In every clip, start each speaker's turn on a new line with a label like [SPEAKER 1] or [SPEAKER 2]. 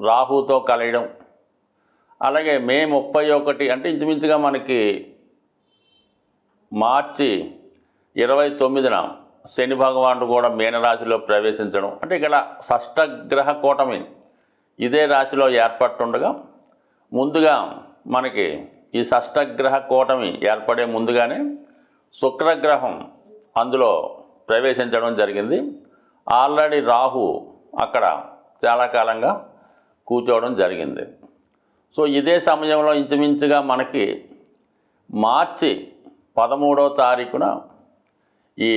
[SPEAKER 1] రాహుతో కలయడం. అలాగే మే ముప్పై ఒకటి అంటే ఇంచుమించుగా మనకి మార్చి ఇరవై తొమ్మిదిన శని భగవానుడు కూడా మీనరాశిలో ప్రవేశించడం. అంటే ఇక్కడ షష్టగ్రహ కూటమి ఇదే రాశిలో ఏర్పట్టుండగా ముందుగా మనకి ఈ షష్టగ్రహ కూటమి ఏర్పడే ముందుగానే శుక్రగ్రహం అందులో ప్రవేశించడం జరిగింది. ఆల్రెడీ రాహు అక్కడ చాలా కాలంగా కూర్చోవడం జరిగింది. సో ఇదే సమయంలో ఇంచుమించుగా మనకి మార్చి పదమూడో తారీఖున ఈ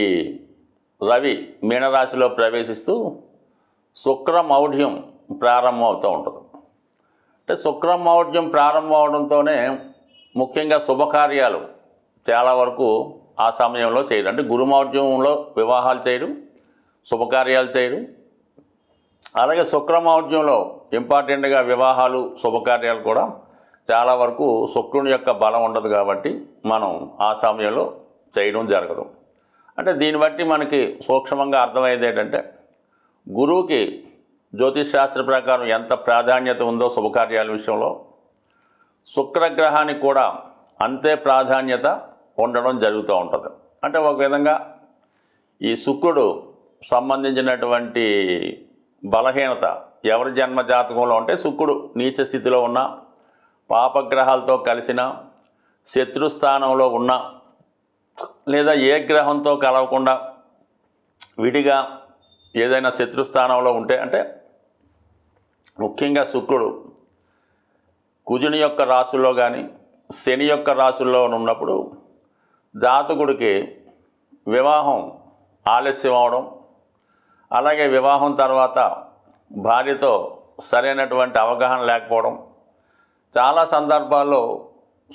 [SPEAKER 1] రవి మీనరాశిలో ప్రవేశిస్తూ శుక్రమౌఢ్యం ప్రారంభం అవుతూ ఉంటుంది. అంటే శుక్రమౌఢ్యం ప్రారంభం అవడంతోనే ముఖ్యంగా శుభకార్యాలు చాలా వరకు ఆ సమయంలో చేయడం అంటే గురుమౌఢ్యంలో వివాహాలు చేయడం శుభకార్యాలు చేయడం అలాగే శుక్రమౌర్యంలో ఇంపార్టెంట్గా వివాహాలు శుభకార్యాలు కూడా చాలా వరకు శుక్రుని యొక్క బలం ఉండదు కాబట్టి మనం ఆ సమయంలో చేయడం జరగదు. అంటే దీన్ని బట్టి మనకి సూక్ష్మంగా అర్థమయ్యేది ఏంటంటే గురువుకి జ్యోతిష్ శాస్త్ర ప్రకారం ఎంత ప్రాధాన్యత ఉందో శుభకార్యాల విషయంలో శుక్రగ్రహానికి కూడా అంతే ప్రాధాన్యత ఉండడం జరుగుతూ ఉంటుంది. అంటే ఒక విధంగా ఈ శుక్రుడు సంబంధించినటువంటి బలహీనత. ఎవరి జన్మ జాతకంలో ఉంటే శుక్రుడు నీచ స్థితిలో ఉన్న పాపగ్రహాలతో కలిసిన శత్రుస్థానంలో ఉన్న లేదా ఏ గ్రహంతో కలవకుండా విడిగా ఏదైనా శత్రుస్థానంలో ఉంటే అంటే ముఖ్యంగా శుక్రుడు కుజుని యొక్క రాశుల్లో కానీ శని యొక్క రాశుల్లో ఉన్నప్పుడు జాతకుడికి వివాహం ఆలస్యం అవడం అలాగే వివాహం తర్వాత భార్యతో సరైనటువంటి అవగాహన లేకపోవడం. చాలా సందర్భాల్లో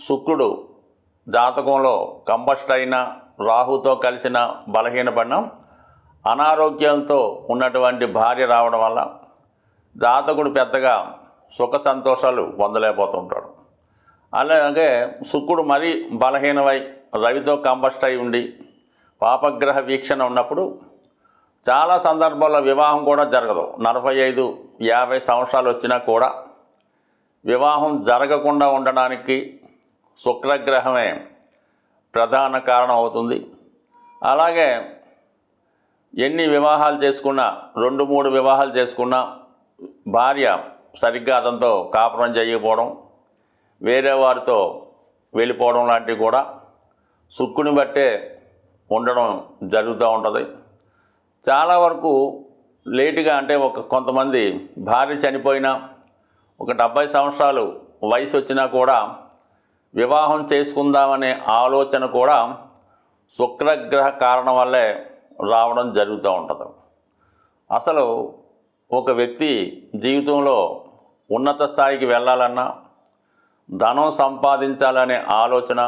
[SPEAKER 1] శుక్రుడు జాతకంలో కంబస్ట్ అయిన రాహుతో కలిసిన బలహీనపడిన అనారోగ్యంతో ఉన్నటువంటి భార్య రావడం వల్ల జాతకుడు పెద్దగా సుఖ సంతోషాలు పొందలేకపోతుంటాడు. అలాగే శుక్రుడు మరీ బలహీనమై రవితో కంబస్ట్ అయి ఉండి పాపగ్రహ వీక్షణ ఉన్నప్పుడు చాలా సందర్భాల్లో వివాహం కూడా జరగదు. నలభై ఐదు యాభై సంవత్సరాలు వచ్చినా కూడా వివాహం జరగకుండా ఉండడానికి శుక్రగ్రహమే ప్రధాన కారణం అవుతుంది. అలాగే ఎన్ని వివాహాలు చేసుకున్నా రెండు మూడు వివాహాలు చేసుకున్నా భార్య సరిగ్గా అతనితో కాపురం చేయకపోవడం వేరే వారితో వెళ్ళిపోవడం లాంటివి కూడా సుక్కుని బట్టే ఉండడం జరుగుతూ ఉంటుంది. చాలా వరకు లేటుగా అంటే ఒక కొంతమంది భార్య చనిపోయినా ఒక డెబ్బై సంవత్సరాలు వయసు వచ్చినా కూడా వివాహం చేసుకుందామనే ఆలోచన కూడా శుక్రగ్రహ కారణం వల్లే రావడం జరుగుతూ ఉంటుంది. అసలు ఒక వ్యక్తి జీవితంలో ఉన్నత స్థాయికి వెళ్ళాలన్నా ధనం సంపాదించాలనే ఆలోచన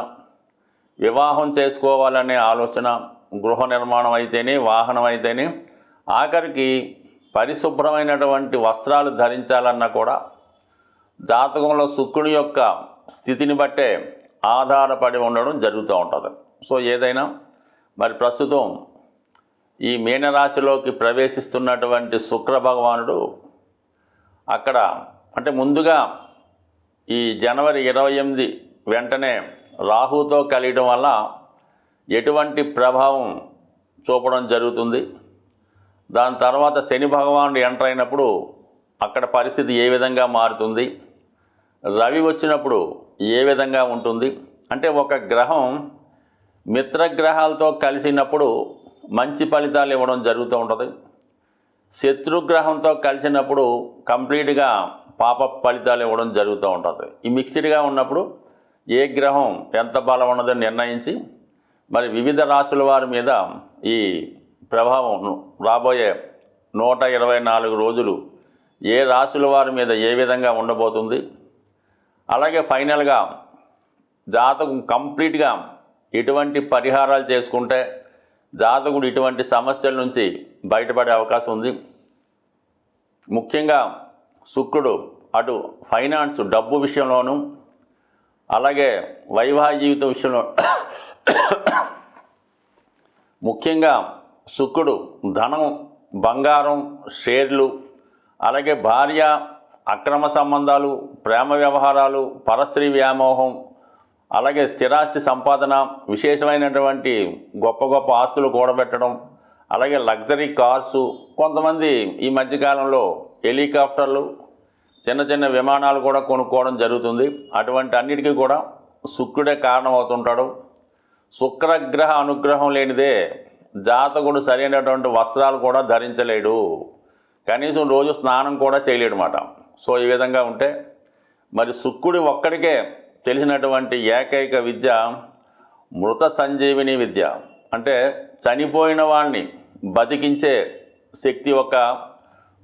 [SPEAKER 1] వివాహం చేసుకోవాలనే ఆలోచన గృహ నిర్మాణం అయితేనే వాహనం అయితేనే ఆఖరికి పరిశుభ్రమైనటువంటి వస్త్రాలు ధరించాలన్నా కూడా జాతకంలో శుక్రుని యొక్క స్థితిని బట్టే ఆధారపడి ఉండడం జరుగుతూ ఉంటుంది. సో ఏదైనా మరి ప్రస్తుతం ఈ మీనరాశిలోకి ప్రవేశిస్తున్నటువంటి శుక్ర భగవానుడు అక్కడ అంటే ముందుగా ఈ జనవరి ఇరవై ఎనిమిది వెంటనే రాహుతో కలియడం వల్ల ఎటువంటి ప్రభావం చూపడం జరుగుతుంది? దాని తర్వాత శని భగవానుడు ఎంటర్ అయినప్పుడు అక్కడ పరిస్థితి ఏ విధంగా మారుతుంది? రవి వచ్చినప్పుడు ఏ విధంగా ఉంటుంది? అంటే ఒక గ్రహం మిత్రగ్రహాలతో కలిసినప్పుడు మంచి ఫలితాలు ఇవ్వడం జరుగుతూ ఉంటుంది. శత్రుగ్రహంతో కలిసినప్పుడు కంప్లీట్గా పాప ఫలితాలు ఇవ్వడం జరుగుతూ ఉంటుంది. ఈ మిక్స్డ్గా ఉన్నప్పుడు ఏ గ్రహం ఎంత బలం ఉన్నదని నిర్ణయించి మరి వివిధ రాశుల వారి మీద ఈ ప్రభావం రాబోయే నూట ఇరవై నాలుగు రోజులు ఏ రాశుల వారి మీద ఏ విధంగా ఉండబోతుంది? అలాగే ఫైనల్గా జాతకం కంప్లీట్గా ఎటువంటి పరిహారాలు చేసుకుంటే జాతకుడు ఇటువంటి సమస్యల నుంచి బయటపడే అవకాశం ఉంది. ముఖ్యంగా శుక్రుడు అటు ఫైనాన్స్ డబ్బు విషయంలోనూ అలాగే వైవాహిక జీవితం విషయంలో ముఖ్యంగా శుక్రుడు ధనం బంగారం షేర్లు అలాగే భార్య అక్రమ సంబంధాలు ప్రేమ వ్యవహారాలు పరస్త్రీ వ్యామోహం అలాగే స్థిరాస్తి సంపాదన విశేషమైనటువంటి గొప్ప గొప్ప ఆస్తులు కూడబెట్టడం అలాగే లగ్జరీ కార్సు కొంతమంది ఈ మధ్యకాలంలో హెలికాప్టర్లు చిన్న చిన్న విమానాలు కూడా కొనుక్కోవడం జరుగుతుంది. అటువంటి అన్నిటికీ కూడా శుక్రుడే కారణం అవుతుంటాడు శుక్రగ్రహ అనుగ్రహం లేనిదే జాతకుడు సరైనటువంటి వస్త్రాలు కూడా ధరించలేడు. కనీసం రోజు స్నానం కూడా చేయలేడు సో ఈ విధంగా ఉంటే మరి శుక్రుడి ఒక్కడికే తెలిసినటువంటి ఏకైక విద్య మృత సంజీవిని విద్య. అంటే చనిపోయిన వాడిని బతికించే శక్తి ఒక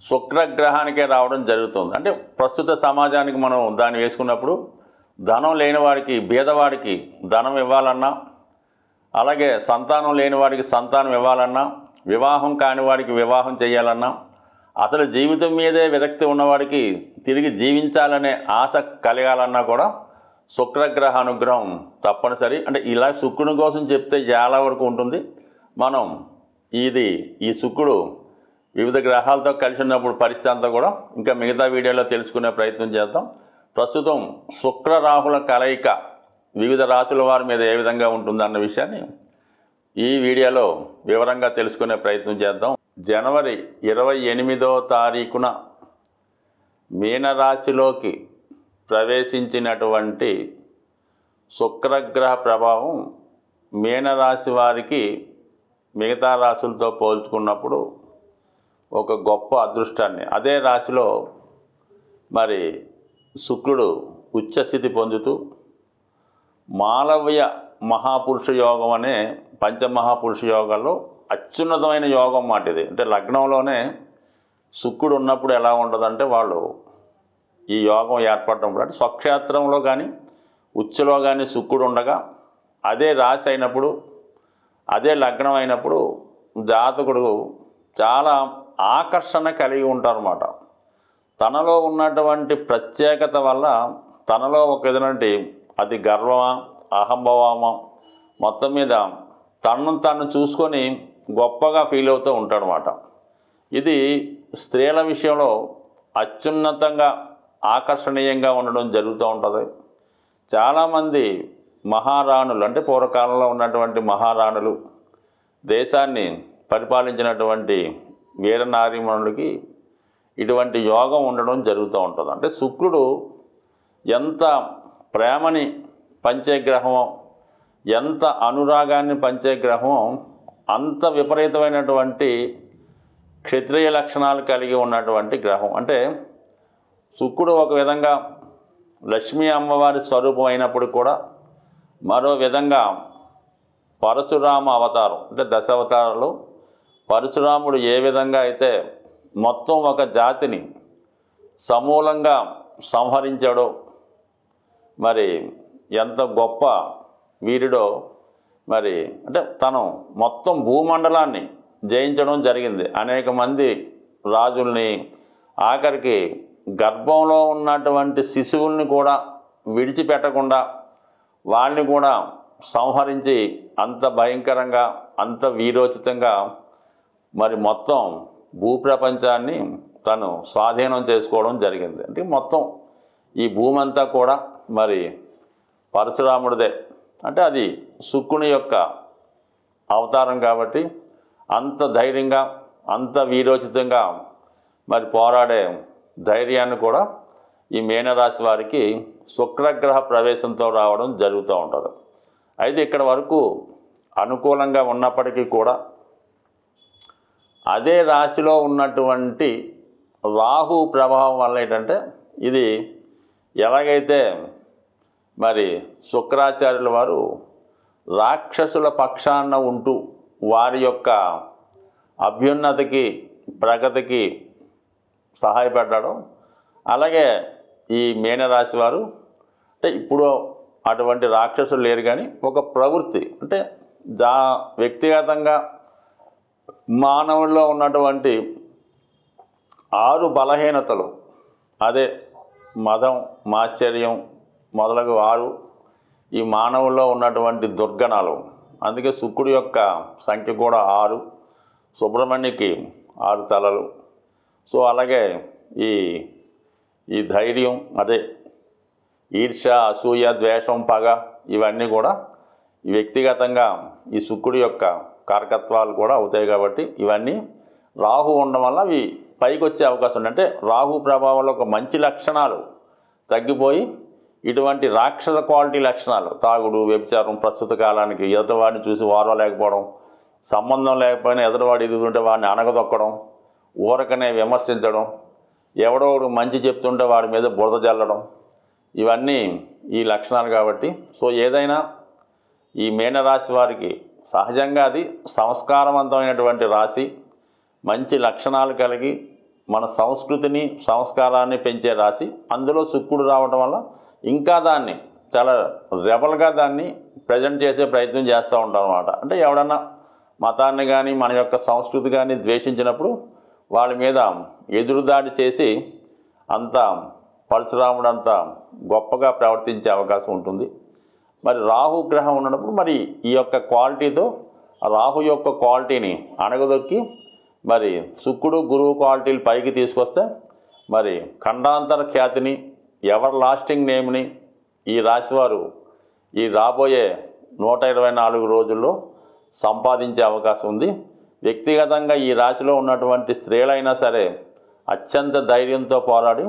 [SPEAKER 1] శుక్రగ్రహానికే రావడం జరుగుతుంది. అంటే ప్రస్తుత సమాజానికి మనం దాన్ని వేసుకున్నప్పుడు ధనం లేని వాడికి బీదవాడికి ధనం ఇవ్వాలన్నా అలాగే సంతానం లేని వాడికి సంతానం ఇవ్వాలన్నా వివాహం కాని వాడికి వివాహం చేయాలన్నా అసలు జీవితం మీదే విరక్తి ఉన్నవాడికి తిరిగి జీవించాలనే ఆశ కలగాలన్నా కూడా శుక్రగ్రహ అనుగ్రహం తప్పనిసరి. అంటే ఇలా శుక్రుని కోసం చెప్తే చాలా వరకు ఉంటుంది. మనం ఇది ఈ శుక్రుడు వివిధ గ్రహాలతో కలిసి ఉన్నప్పుడు పరిస్థితి అంతా కూడా ఇంకా మిగతా వీడియోలో తెలుసుకునే ప్రయత్నం చేద్దాం. ప్రస్తుతం శుక్ర రాహుల కలయిక వివిధ రాశుల వారి మీద ఏ విధంగా ఉంటుందన్న విషయాన్ని ఈ వీడియోలో వివరంగా తెలుసుకునే ప్రయత్నం చేద్దాం. జనవరి ఇరవై ఎనిమిదో తారీఖున మీనరాశిలోకి ప్రవేశించినటువంటి శుక్రగ్రహ ప్రభావం మీనరాశి వారికి మిగతా రాశులతో పోల్చుకున్నప్పుడు ఒక గొప్ప అదృష్టాన్ని. అదే రాశిలో మరి శుక్రుడు ఉచ్చస్థితి పొందుతూ మాలవ్య మహాపురుష యోగం అనే పంచమహాపురుష యోగాల్లో అత్యున్నతమైన యోగం మాట ఇది. అంటే లగ్నంలోనే శుక్రుడు ఉన్నప్పుడు ఎలా ఉంటుందంటే వాళ్ళు ఈ యోగం ఏర్పడటం అంటే స్వక్షేత్రంలో కానీ ఉచ్చులో కానీ శుక్రుడు ఉండగా అదే రాశి అయినప్పుడు అదే లగ్నం అయినప్పుడు జాతకుడు చాలా ఆకర్షణ కలిగి ఉంటారన్నమాట. తనలో ఉన్నటువంటి ప్రత్యేకత వల్ల తనలో ఒక ఏదైనా అది గర్వమా? అహంభవమా? మొత్తం మీద తనను తను చూసుకొని గొప్పగా ఫీల్ అవుతూ ఉంటాడనమాట ఇది స్త్రీల విషయంలో అత్యున్నతంగా ఆకర్షణీయంగా ఉండడం జరుగుతూ ఉంటుంది. చాలామంది మహారాణులు అంటే పూర్వకాలంలో ఉన్నటువంటి మహారాణులు దేశాన్ని పరిపాలించినటువంటి వీరనారీమణులకి ఇటువంటి యోగం ఉండడం జరుగుతూ ఉంటుంది. అంటే శుక్రుడు ఎంత ప్రేమని పంచే గ్రహం ఎంత అనురాగాన్ని పంచే గ్రహం అంత విపరీతమైనటువంటి క్షత్రియ లక్షణాలు కలిగి ఉన్నటువంటి గ్రహం. అంటే శుక్రుడు ఒక విధంగా లక్ష్మీ అమ్మవారి స్వరూపం అయినప్పుడు కూడా మరో విధంగా పరశురామ అవతారం అంటే దశావతారాలు. పరశురాముడు ఏ విధంగా అయితే మొత్తం ఒక జాతిని సమూలంగా సంహరించాడో మరి ఎంత గొప్ప వీరుడో మరి అంటే తను మొత్తం భూమండలాన్ని జయించడం జరిగింది. అనేక మంది రాజుల్ని ఆఖరికి గర్భంలో ఉన్నటువంటి శిశువుల్ని కూడా విడిచిపెట్టకుండా వాళ్ళని కూడా సంహరించి అంత భయంకరంగా అంత వీరోచితంగా మరి మొత్తం భూప్రపంచాన్ని తను స్వాధీనం చేసుకోవడం జరిగింది. అంటే మొత్తం ఈ భూమంతా కూడా మరి పరశురాముడిదే. అంటే అది శుక్కుని యొక్క అవతారం కాబట్టి అంత ధైర్యంగా అంత వీరోచితంగా మరి పోరాడే ధైర్యాన్ని కూడా ఈ మీనరాశి వారికి శుక్రగ్రహ ప్రవేశంతో రావడం జరుగుతూ ఉంటుంది. అయితే ఇక్కడ వరకు అనుకూలంగా ఉన్నప్పటికీ కూడా అదే రాశిలో ఉన్నటువంటి రాహు ప్రభావం వల్ల ఏంటంటే ఇది ఎలాగైతే మరి శుక్రాచార్యుల వారు రాక్షసుల పక్షాన ఉంటూ వారి యొక్క అభ్యున్నతికి ప్రగతికి సహాయపడ్డాడు. అలాగే ఈ మీనరాశి వారు అంటే ఇప్పుడు అటువంటి రాక్షసులు లేరు కానీ ఒక ప్రవృత్తి అంటే దా వ్యక్తిగతంగా మానవుల్లో ఉన్నటువంటి ఆరు బలహీనతలు అదే మదం మాశ్చర్యం మొదలగు ఆరు ఈ మానవుల్లో ఉన్నటువంటి దుర్గణాలు. అందుకే శుక్రుడి యొక్క సంఖ్య కూడా ఆరు సుబ్రహ్మణ్యకి ఆరు తలలు. సో అలాగే ఈ ఈ ధైర్యం అదే ఈర్ష అసూయ ద్వేషం పగ ఇవన్నీ కూడా వ్యక్తిగతంగా ఈ శుక్రుడి యొక్క కారకత్వాలు కూడా అవుతాయి కాబట్టి ఇవన్నీ రాహు ఉండడం వల్ల అవి పైకి వచ్చే అవకాశం ఉంది. అంటే రాహు ప్రభావంలో ఒక మంచి లక్షణాలు తగ్గిపోయి ఇటువంటి రాక్షస క్వాలిటీ లక్షణాలు తాగుడు వ్యభిచారం ప్రస్తుత కాలానికి ఎదుటివాడిని చూసి వారలేకపోవడం సంబంధం లేకపోయినా ఎదుటివాడు ఎదుగుతుంటే వాడిని అణగదొక్కడం ఊరకనే విమర్శించడం ఎవడో మంచి చెప్తుంటే వాడి మీద బురద జల్లడం ఇవన్నీ ఈ లక్షణాలు కాబట్టి. సో ఏదైనా ఈ మీనరాశి వారికి సహజంగా అది సంస్కారవంతమైనటువంటి రాశి మంచి లక్షణాలు కలిగి మన సంస్కృతిని సంస్కారాన్ని పెంచే రాశి అందులో శుక్రుడు రావడం వల్ల ఇంకా దాన్ని చాలా రెబల్గా దాన్ని ప్రజెంట్ చేసే ప్రయత్నం చేస్తూ ఉంటాం అనమాట అంటే ఎవడన్నా మతాన్ని కానీ మన యొక్క సంస్కృతి కానీ ద్వేషించినప్పుడు వాళ్ళ మీద ఎదురుదాడి చేసి అంత పరశురాముడు అంత గొప్పగా ప్రవర్తించే అవకాశం ఉంటుంది. మరి రాహు గ్రహం ఉన్నప్పుడు మరి ఈ యొక్క క్వాలిటీతో రాహు యొక్క క్వాలిటీని అణగదొక్కి మరి శుక్రుడు గురువు క్వాలిటీలు పైకి తీసుకొస్తే మరి ఖండాంతర ఖ్యాతిని ఎవర్ లాస్టింగ్ నేమ్ని ఈ రాశివారు ఈ రాబోయే నూట ఇరవై నాలుగు రోజుల్లో సంపాదించే అవకాశం ఉంది. వ్యక్తిగతంగా ఈ రాశిలో ఉన్నటువంటి స్త్రీలైనా సరే అత్యంత ధైర్యంతో పోరాడి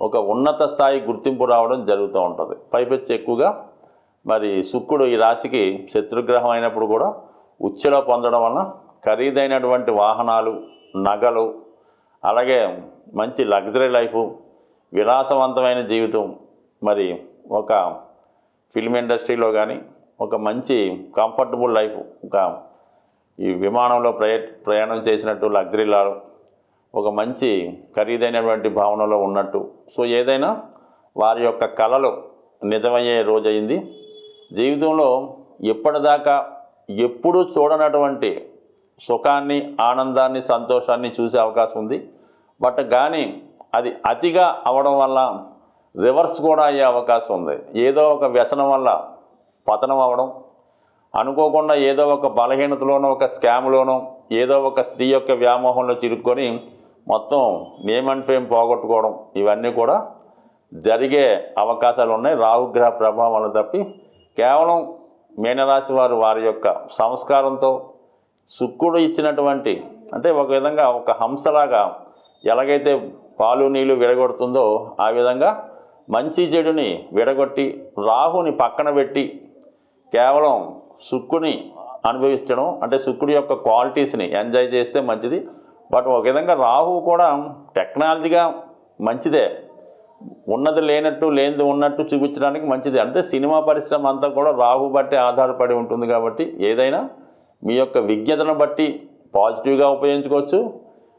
[SPEAKER 1] ఒక ఉన్నత స్థాయి గుర్తింపు రావడం జరుగుతూ ఉంటుంది. పైపెచ్చి ఎక్కువగా మరి శుక్రుడు ఈ రాశికి శత్రుగ్రహం అయినప్పుడు కూడా ఉచ్చలో పొందడం వలన ఖరీదైనటువంటి వాహనాలు నగలు అలాగే మంచి లగ్జరీ లైఫ్ విలాసవంతమైన జీవితం. మరి ఒక ఫిల్మ్ ఇండస్ట్రీలో కానీ ఒక మంచి కంఫర్టబుల్ లైఫ్ ఒక ఈ విమానంలో ప్రయ ప్రయాణం చేసినట్టు లగ్జరీలో ఒక మంచి ఖరీదైనటువంటి భావనలో ఉన్నట్టు. సో ఏదైనా వారి యొక్క కళలు నిజమయ్యే రోజయింది జీవితంలో ఎప్పటిదాకా ఎప్పుడూ చూడనటువంటి సుఖాన్ని ఆనందాన్ని సంతోషాన్ని చూసే అవకాశం ఉంది. బట్ కానీ అది అతిగా అవడం వల్ల రివర్స్ కూడా అయ్యే అవకాశం ఉంది. ఏదో ఒక వ్యసనం వల్ల పతనం అవ్వడం అనుకోకుండా ఏదో ఒక బలహీనతలోనో ఒక స్కామ్లోనో ఏదో ఒక స్త్రీ యొక్క వ్యామోహంలో చిరుక్కొని మొత్తం నేమ్ అండ్ ఫేమ్ పోగొట్టుకోవడం ఇవన్నీ కూడా జరిగే అవకాశాలు ఉన్నాయి. రాహుగ్రహ ప్రభావం వల్ల తప్పి కేవలం మీనరాశి వారు వారి యొక్క సంస్కారంతో శుక్రుడు ఇచ్చినటువంటి అంటే ఒక విధంగా ఒక హంసలాగా ఎలాగైతే పాలు నీళ్ళు విడగొడుతుందో ఆ విధంగా మంచి చెడుని విడగొట్టి రాహుని పక్కన పెట్టి కేవలం సుక్కుని అనుభవించడం అంటే శుక్రుడి యొక్క క్వాలిటీస్ని ఎంజాయ్ చేస్తే మంచిది. బట్ ఒక విధంగా రాహు కూడా టెక్నాలజీగా మంచిదే. ఉన్నది లేనట్టు లేనిది ఉన్నట్టు చూపించడానికి మంచిది. అంటే సినిమా పరిశ్రమ అంతా కూడా రాహు బట్టి ఆధారపడి ఉంటుంది కాబట్టి ఏదైనా మీ యొక్క విజ్ఞతను బట్టి పాజిటివ్గా ఉపయోగించుకోవచ్చు.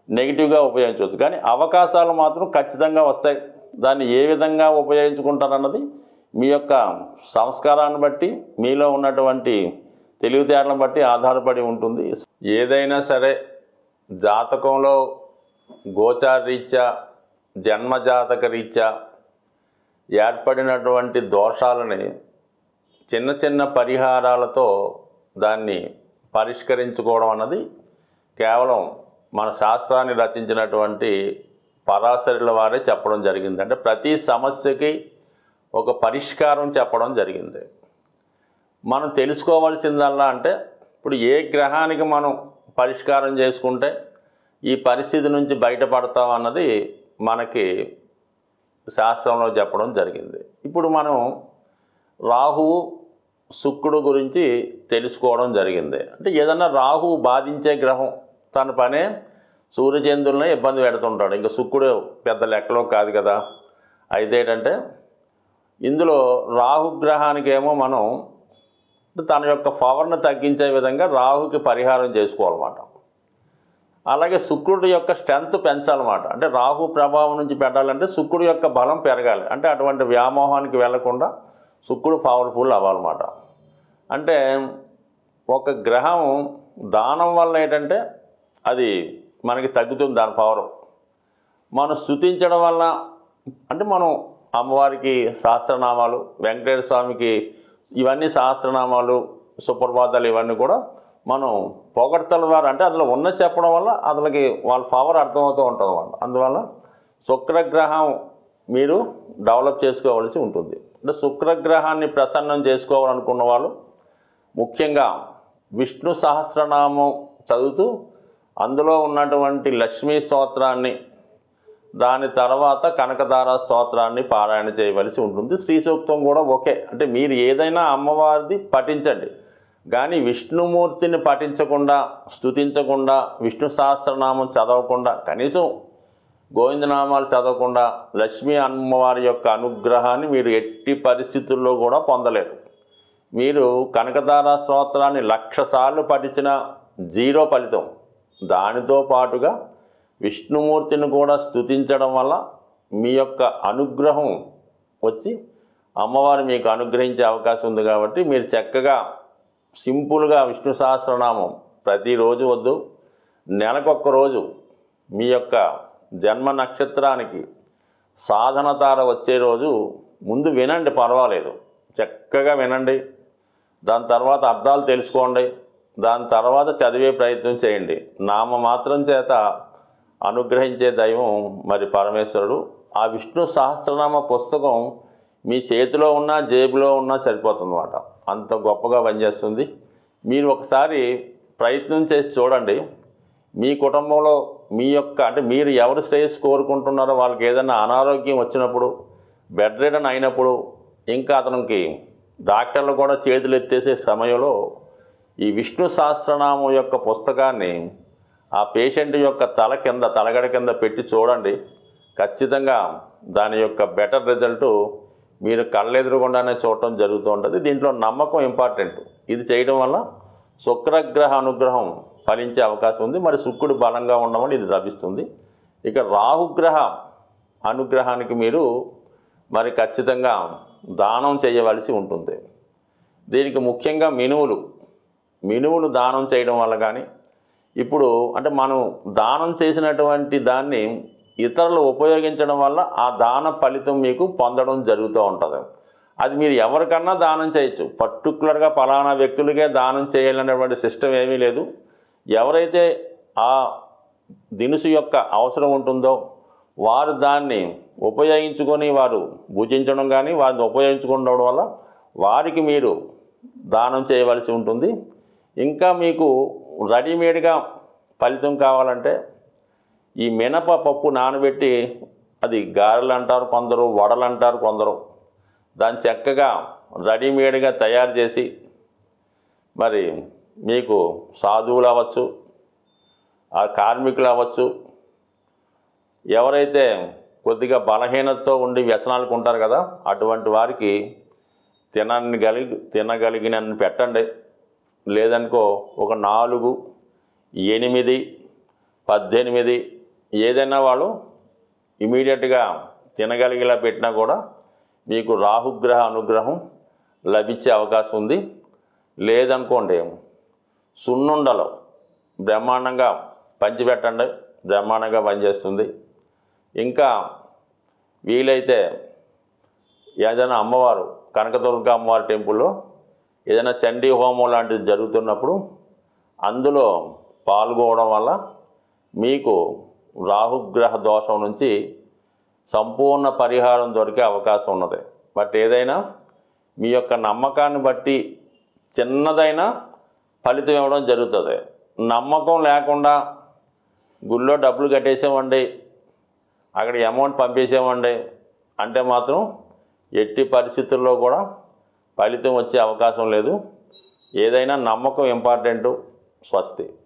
[SPEAKER 1] నెగిటివ్గా ఉపయోగించవచ్చు. కానీ అవకాశాలు మాత్రం ఖచ్చితంగా వస్తాయి. దాన్ని ఏ విధంగా ఉపయోగించుకుంటారన్నది మీ యొక్క సంస్కారాన్ని బట్టి మీలో ఉన్నటువంటి తెలివితేటలను బట్టి ఆధారపడి ఉంటుంది. ఏదైనా సరే జాతకంలో గోచారీత్యా జన్మజాతక రీత్యా ఏర్పడినటువంటి దోషాలని చిన్న చిన్న పరిహారాలతో దాన్ని పరిష్కరించుకోవడం అన్నది కేవలం మన శాస్త్రాన్ని రచించినటువంటి పరాశరుల వారే చెప్పడం జరిగింది. అంటే ప్రతి సమస్యకి ఒక పరిష్కారం చెప్పడం జరిగింది. మనం తెలుసుకోవాల్సిందల్లా అంటే ఇప్పుడు ఏ గ్రహానికి మనం పరిష్కారం చేసుకుంటే ఈ పరిస్థితి నుంచి బయటపడతాం అన్నది మనకి శాస్త్రంలో చెప్పడం జరిగింది. ఇప్పుడు మనం రాహువు శుక్రుడు గురించి తెలుసుకోవడం జరిగింది. అంటే ఏదన్నా రాహువు బాధించే గ్రహం తన పనే సూర్యచంద్రులనే ఇబ్బంది పెడుతుంటాడు. ఇంకా శుక్రుడు పెద్ద లెక్కలో కాదు కదా. అయితే ఏంటంటే ఇందులో రాహుగ్రహానికేమో మనం తన యొక్క పవర్ను తగ్గించే విధంగా రాహుకి పరిహారం చేసుకోవాలన్నమాట. అలాగే శుక్రుడి యొక్క స్ట్రెంత్ పెంచాలన్నమాట. అంటే రాహు ప్రభావం నుంచి పెట్టాలంటే శుక్రుడి యొక్క బలం పెరగాలి. అంటే అటువంటి వ్యామోహానికి వెళ్ళకుండా శుక్రుడు పవర్ఫుల్ అవ్వాలన్నమాట. అంటే ఒక గ్రహం దానం వల్ల ఏంటంటే అది మనకి తగ్గుతుంది దాని పవర్. మనం స్థుతించడం వల్ల అంటే మనం అమ్మవారికి సహస్రనామాలు వెంకటేశ్వర స్వామికి ఇవన్నీ సహస్రనామాలు సుప్రభాతాలు ఇవన్నీ కూడా మనం పొగడతల ద్వారా అంటే అందులో ఉన్న చెప్పడం వల్ల అతనికి వాళ్ళ పవర్ అర్థమవుతూ ఉంటుంది వాళ్ళు అందువల్ల శుక్రగ్రహం మీరు డెవలప్ చేసుకోవాల్సి ఉంటుంది. అంటే శుక్రగ్రహాన్ని ప్రసన్నం చేసుకోవాలనుకున్న వాళ్ళు ముఖ్యంగా విష్ణు సహస్రనామం చదువుతూ అందులో ఉన్నటువంటి లక్ష్మీ స్తోత్రాన్ని దాని తర్వాత కనకధార స్తోత్రాన్ని పారాయణ చేయవలసి ఉంటుంది. శ్రీ సూక్తం కూడా ఓకే. అంటే మీరు ఏదైనా అమ్మవారిది పఠించండి. కానీ విష్ణుమూర్తిని పఠించకుండా స్తుతించకుండా విష్ణు సహస్రనామం చదవకుండా కనీసం గోవిందనామాలు చదవకుండా లక్ష్మీ అమ్మవారి యొక్క అనుగ్రహాన్ని మీరు ఎట్టి పరిస్థితుల్లో కూడా పొందలేరు. మీరు కనకధార స్తోత్రాన్ని లక్ష సార్లు పఠించిన జీరో ఫలితం. దానితో పాటుగా విష్ణుమూర్తిని కూడా స్తుతించడం వల్ల మీ యొక్క అనుగ్రహం వచ్చి అమ్మవారు మీకు అనుగ్రహించే అవకాశం ఉంది కాబట్టి మీరు చక్కగా సింపుల్గా విష్ణు సహస్రనామం ప్రతిరోజు వద్దు. నెలకొక్క రోజు మీ యొక్క జన్మ నక్షత్రానికి సాధన తార వచ్చే రోజు ముందు వినండి పర్వాలేదు. చక్కగా వినండి. దాని తర్వాత అర్థాలు తెలుసుకోండి. దాని తర్వాత చదివే ప్రయత్నం చేయండి. నామ మాత్రం చేత అనుగ్రహించే దైవం మరి పరమేశ్వరుడు. ఆ విష్ణు సహస్రనామ పుస్తకం మీ చేతిలో ఉన్నా జేబులో ఉన్నా సరిపోతుందన్నమాట. అంత గొప్పగా పనిచేస్తుంది. మీరు ఒకసారి ప్రయత్నం చేసి చూడండి. మీ కుటుంబంలో మీ యొక్క అంటే మీరు ఎవరు శ్రేయస్సు కోరుకుంటున్నారో వాళ్ళకి ఏదైనా అనారోగ్యం వచ్చినప్పుడు బెడ్ రిడన్ అయినప్పుడు ఇంకా అతనికి డాక్టర్లు కూడా చేతులు ఎత్తేసే సమయంలో ఈ విష్ణు సహస్రనామం యొక్క పుస్తకాన్ని ఆ పేషెంట్ యొక్క తల కింద తలగడ కింద పెట్టి చూడండి. ఖచ్చితంగా దాని యొక్క బెటర్ రిజల్ట్ మీరు కళ్ళెదురుగుండానే చూడటం జరుగుతూ ఉంటుంది. దీంట్లో నమ్మకం ఇంపార్టెంట్. ఇది చేయడం వల్ల శుక్రగ్రహ అనుగ్రహం ఫలించే అవకాశం ఉంది. మరి శుక్రుడు బలంగా ఉండమని ఇది లభిస్తుంది. ఇక రాహుగ్రహ అనుగ్రహానికి మీరు మరి ఖచ్చితంగా దానం చేయవలసి ఉంటుంది. దీనికి ముఖ్యంగా మినువులు మినువులు దానం చేయడం వల్ల కానీ ఇప్పుడు అంటే మనం దానం చేసినటువంటి దాన్ని ఇతరులు ఉపయోగించడం వల్ల ఆ దాన ఫలితం మీకు పొందడం జరుగుతూ ఉంటుంది. అది మీరు ఎవరికన్నా దానం చేయొచ్చు. పర్టికులర్గా పలానా వ్యక్తులకే దానం చేయాలనేటువంటి సిస్టమ్ ఏమీ లేదు. ఎవరైతే ఆ దినుసు యొక్క అవసరం ఉంటుందో వారు దాన్ని ఉపయోగించుకొని వారు భుజించడం కానీ వారిని ఉపయోగించుకోవడం వల్ల వారికి మీరు దానం చేయవలసి ఉంటుంది. ఇంకా మీకు రెడీమేడ్గా ఫలితం కావాలంటే ఈ మినప పప్పు నానబెట్టి అది గారెలు అంటారు కొందరు వడలు అంటారు కొందరు. దాన్ని చక్కగా రెడీమేడ్గా తయారు చేసి మరి మీకు సాధువులు అవ్వచ్చు ఆ కార్మికులు అవ్వచ్చు ఎవరైతే కొద్దిగా బలహీనతతో ఉండి వ్యసనాలకు ఉంటారు కదా అటువంటి వారికి తినని కలిగి తినగలిగినన్ని పెట్టండి. లేదనుకో ఒక నాలుగు ఎనిమిది పద్దెనిమిది ఏదైనా వాళ్ళు ఇమీడియట్గా తినగలిగేలా పెట్టినా కూడా మీకు రాహుగ్రహ అనుగ్రహం లభించే అవకాశం ఉంది. లేదనుకోండి సున్నుండలు బ్రహ్మాండంగా పంచిపెట్టండి బ్రహ్మాండంగా పనిచేస్తుంది. ఇంకా వీలైతే ఏదైనా అమ్మవారు కనకదుర్గ అమ్మవారి టెంపుల్లో ఏదైనా చండీ హోమం లాంటిది జరుగుతున్నప్పుడు అందులో పాల్గొనడం వల్ల మీకు రాహుగ్రహ దోషం నుంచి సంపూర్ణ పరిహారం దొరికే అవకాశం ఉన్నది. బట్ ఏదైనా మీ యొక్క నమ్మకాన్ని బట్టి చిన్నదైనా ఫలితం ఇవ్వడం జరుగుతుంది. నమ్మకం లేకుండా గుళ్ళో డబ్బులు కట్టేసామండి అక్కడ అమౌంట్ పంపేసామండి అంటే మాత్రం ఎట్టి పరిస్థితుల్లో కూడా ఫలితం వచ్చే అవకాశం లేదు. ఏదైనా నమ్మకం ఇంపార్టెంటు స్వస్తి.